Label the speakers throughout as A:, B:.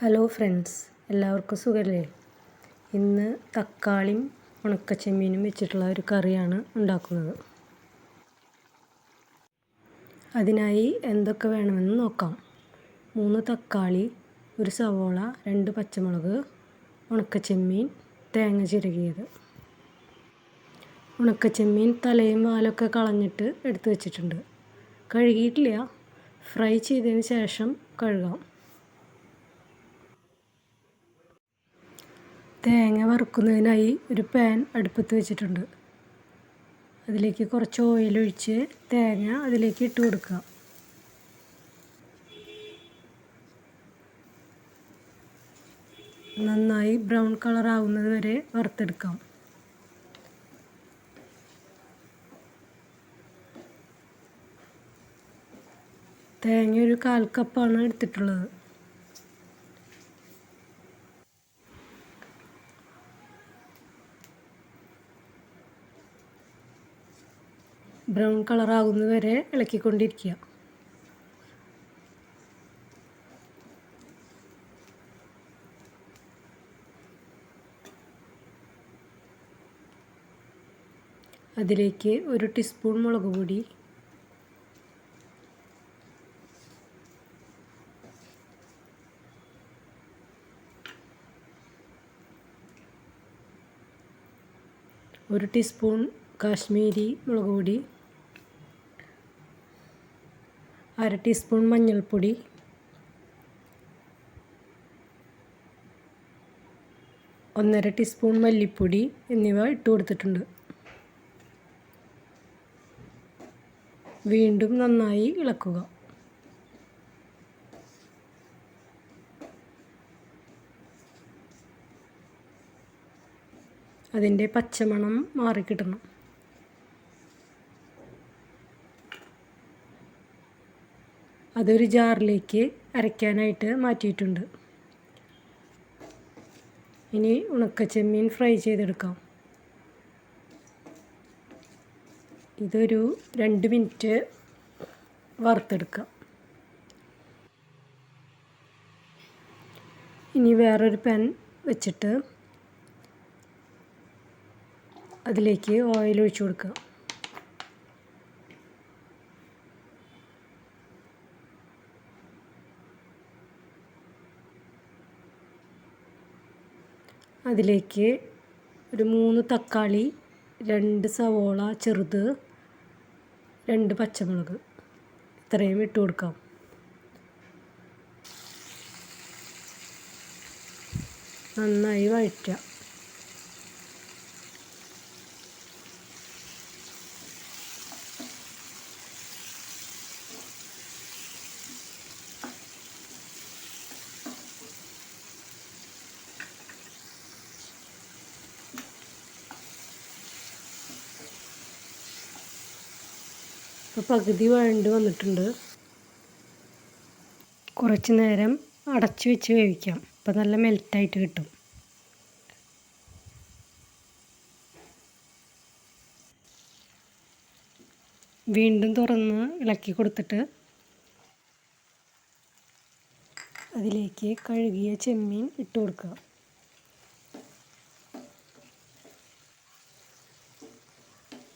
A: Hello friends എല്ലാവർക്കും സുഖമല്ലേ ഇന്ന് തക്കാളിയും ഉണക്കച്ചെമ്മീനും വെച്ചിട്ടുള്ള ഒരു കറിയാണ് ഉണ്ടാക്കുന്നത്. അതിനായി എന്തൊക്കെ വേണമെന്ന് നോക്കാം. മൂന്ന് തക്കാളി ഒരു സവോള രണ്ട് പച്ചമുളക് ഉണക്കച്ചെമ്മീൻ തേങ്ങ ചിരകിയത്. ഉണക്കച്ചെമ്മീൻ തലയും വാലൊക്കെ കളഞ്ഞിട്ട് എടുത്തു വെച്ചിട്ടുണ്ട്. കഴുകിയിട്ടില്ല. ഫ്രൈ ചെയ്തതിന് ശേഷം കഴുകാം. തേങ്ങ വറുക്കുന്നതിനായി ഒരു പാൻ അടുപ്പത്ത് വെച്ചിട്ടുണ്ട്. അതിലേക്ക് കുറച്ച് ഓയിലൊഴിച്ച് തേങ്ങ അതിലേക്ക് ഇട്ട് കൊടുക്കുക. നന്നായി ബ്രൗൺ കളർ ആവുന്നത് വരെ വറുത്തെടുക്കാം. തേങ്ങ ഒരു കാൽ കപ്പാണ് എടുത്തിട്ടുള്ളത്. ബ്രൗൺ കളറാകുന്നത് വരെ ഇളക്കിക്കൊണ്ടിരിക്കുക. അതിലേക്ക് ഒരു ടീസ്പൂൺ മുളക് പൊടി. ഒരു ടീസ്പൂൺ കാശ്മീരി മുളക് പൊടി. അര ടീസ്പൂൺ മഞ്ഞൾപ്പൊടി. ഒന്നര ടീസ്പൂൺ മല്ലിപ്പൊടി എന്നിവ ഇട്ട് കൊടുത്തിട്ടുണ്ട്. വീണ്ടും നന്നായി ഇളക്കുക. അതിന്റെ പച്ചമണം മാറിക്കിട്ടണം. അതൊരു ജാറിലേക്ക് അരയ്ക്കാനായിട്ട് മാറ്റിയിട്ടുണ്ട്. ഇനി ഉണക്കച്ചെമ്മീൻ ഫ്രൈ ചെയ്തെടുക്കാം. ഇതൊരു രണ്ട് മിനിറ്റ് വറുത്തെടുക്കാം. ഇനി വേറൊരു പാൻ വെച്ചിട്ട് അതിലേക്ക് ഓയിൽ ഒഴിച്ചു കൊടുക്കുക അതിലേക്ക് ഒരു മൂന്ന് തക്കാളി രണ്ട് സവോള ചെറുത് രണ്ട് പച്ചമുളക്. ഇത്രയും ഇട്ട് കൊടുക്കാം. നന്നായി വഴറ്റുക. ഇപ്പോൾ പകുതി വഴണ്ട് വന്നിട്ടുണ്ട്. കുറച്ച് നേരം അടച്ചു വെച്ച് വേവിക്കാം. അപ്പോൾ നല്ല മെൽറ്റായിട്ട് കിട്ടും. വീണ്ടും തുറന്ന് ഇളക്കി കൊടുത്തിട്ട് അതിലേക്ക് കഴുകിയ ചെമ്മീൻ ഇട്ട് കൊടുക്കുക.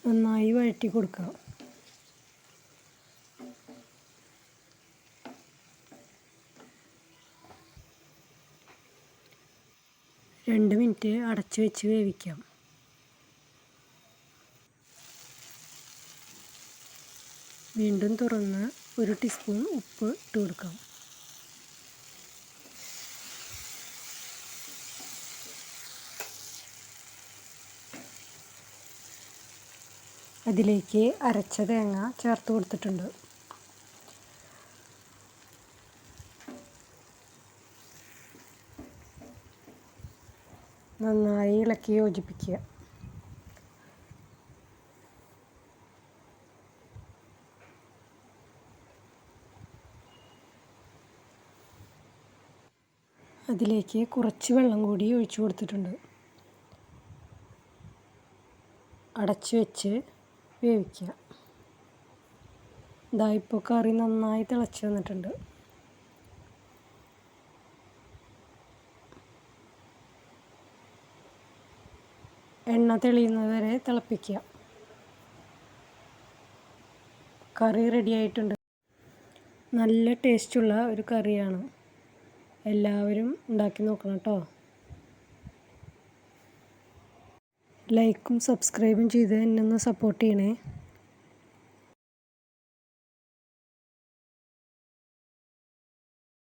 A: നന്നായി വഴറ്റി കൊടുക്കുക. രണ്ട് മിനിറ്റ് അടച്ചു വെച്ച് വേവിക്കാം. വീണ്ടും തുറന്ന് ഒരു ടീസ്പൂൺ ഉപ്പ് ഇട്ട് കൊടുക്കാം. അതിലേക്ക് അരച്ച തേങ്ങ ചേർത്ത് കൊടുത്തിട്ടുണ്ട്. നന്നായി ഇളക്കി യോജിപ്പിക്കുക. അതിലേക്ക് കുറച്ച് വെള്ളം കൂടി ഒഴിച്ചു കൊടുത്തിട്ടുണ്ട്. അടച്ചു വെച്ച് വേവിക്കുക. ഇതാ ഇപ്പോൾ കറി നന്നായി തിളച്ച് വന്നിട്ടുണ്ട്. എണ്ണ തെളിയുന്നത് വരെ തിളപ്പിക്കുക. കറി റെഡിയായിട്ടുണ്ട് നല്ല ടേസ്റ്റുള്ള ഒരു കറിയാണ്. എല്ലാവരും ഉണ്ടാക്കി നോക്കണം കേട്ടോ. ലൈക്കും സബ്സ്ക്രൈബും ചെയ്ത് എന്നെ ഒന്ന് സപ്പോർട്ട് ചെയ്യണേ.